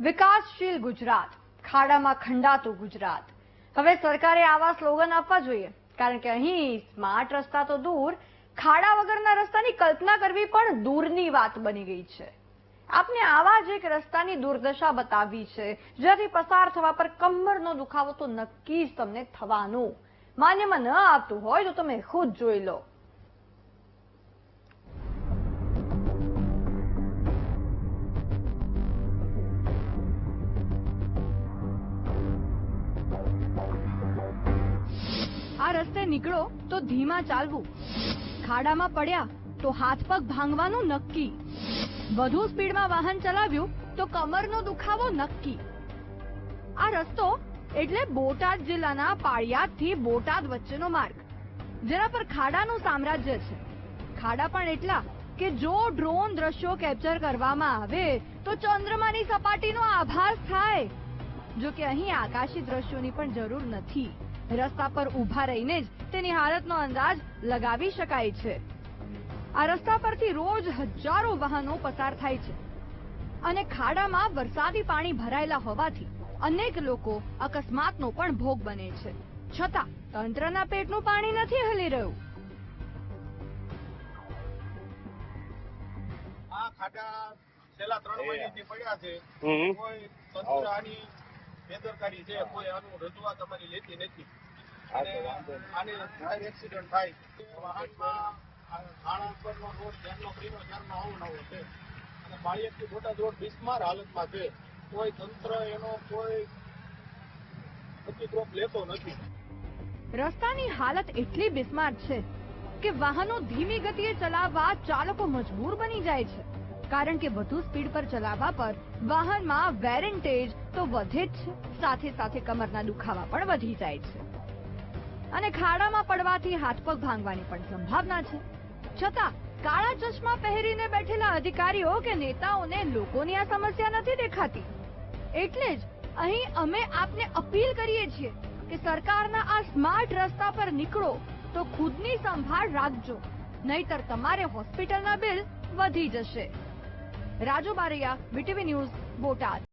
વિકાસશીલ ગુજરાત. ખાડામાં ખંડાતું ગુજરાત. હવે સરકારે આવા સ્લોગન આપવા જોઈએ. કારણ કે અહીં સ્માર્ટ રસ્તા તો દૂર, ખાડા વગરના રસ્તાની કલ્પના કરવી પણ દૂરની વાત બની ગઈ છે. આપને આવા જ એક રસ્તાની દુર્દશા બતાવી છે જ્યાંથી પસાર થવા પર કમરનો દુખાવો તો નક્કી જ તમને થવાનો. માન્યમાં ન આવતું હોય તો તમે ખુદ જોઈ લો. આ રસ્તે નીકળો તો ધીમા ચાલવું. ખાડામાં પડ્યા તો હાથ પગ ભાંગવાનું નક્કી. વધુ સ્પીડમાં વાહન ચલાવ્યું તો કમરનો દુખાવો નક્કી. આ રસ્તો એટલે બોટાદ જિલ્લાના પાળિયાદથી બોટાદ વચ્ચેનો માર્ગ. જેના પર ખાડાનું સામ્રાજ્ય છે. ખાડા પણ એટલા કે જો ડ્રોન દ્રશ્યો કેપ્ચર કરવામાં આવે તો ચંદ્રમાની સપાટીનો આભાસ થાય. જો કે અહીં આકાશી દ્રશ્યોની પણ જરૂર નથી. રસ્તા પર ઊભા રહીને જ તેની હાલતનો અંદાજ લગાવી શકાય છે. આ રસ્તા પરથી રોજ હજારો વાહનો પસાર થાય છે અને ખાડામાં વરસાદી પાણી ભરાયેલા હોવાથી અનેક લોકો અકસ્માતનો પણ ભોગ બને છે. છતાં તંત્રના પેટનું પાણી નથી હલી રહ્યું. આ ખાડા છેલ્લા ત્રણ મહિનાથી પડ્યા છે. કોઈ તંત્ર આની બેદરકારી છે કોઈ આનું રજૂઆત અમારી લેતી નથી. અને. આને જાહેર એક્સિડન્ટ થાય વાહનમાં ઉપરનો રોડ ધ્યાનનો ફ્રીનો ત્યારનો આવો નવો છે. અને બાળિયકથી બોટાદ રોડ બિસ્માર હાલતમાં છે. કોઈ તંત્ર એનો કોઈ પ્રતિક્રોપ લેતો નથી. રસ્તાની હાલત એટલી બિસ્માર છે કે વાહનો ધીમી ગતિએ ચલાવવા ચાલકો મજબૂર બની જાય છે. કારણ કે વધુ સ્પીડ પર ચલાવવા પર વાહનમાં વેરેન્ટેજ તો વધે જ સાથે સાથે કમરના દુખાવા પણ વધી જાય છે. અને ખાડામાં પડવાથી હાથ પગ ભાંગવાની પણ સંભાવના છે. છતાં કાળા ચશ્મા પહેરીને બેઠેલા અધિકારીઓ કે નેતાઓને લોકોની આ સમસ્યા નથી દેખાતી. એટલે જ અહીં અમે આપને અપીલ કરીએ છીએ કે સરકારના આ સ્માર્ટ રસ્તા પર નીકળો તો ખુદની સંભાળ રાખજો. નહીતર તમારે હોસ્પિટલના બિલ વધી જશે. Raju Baraiya VTV news Botad.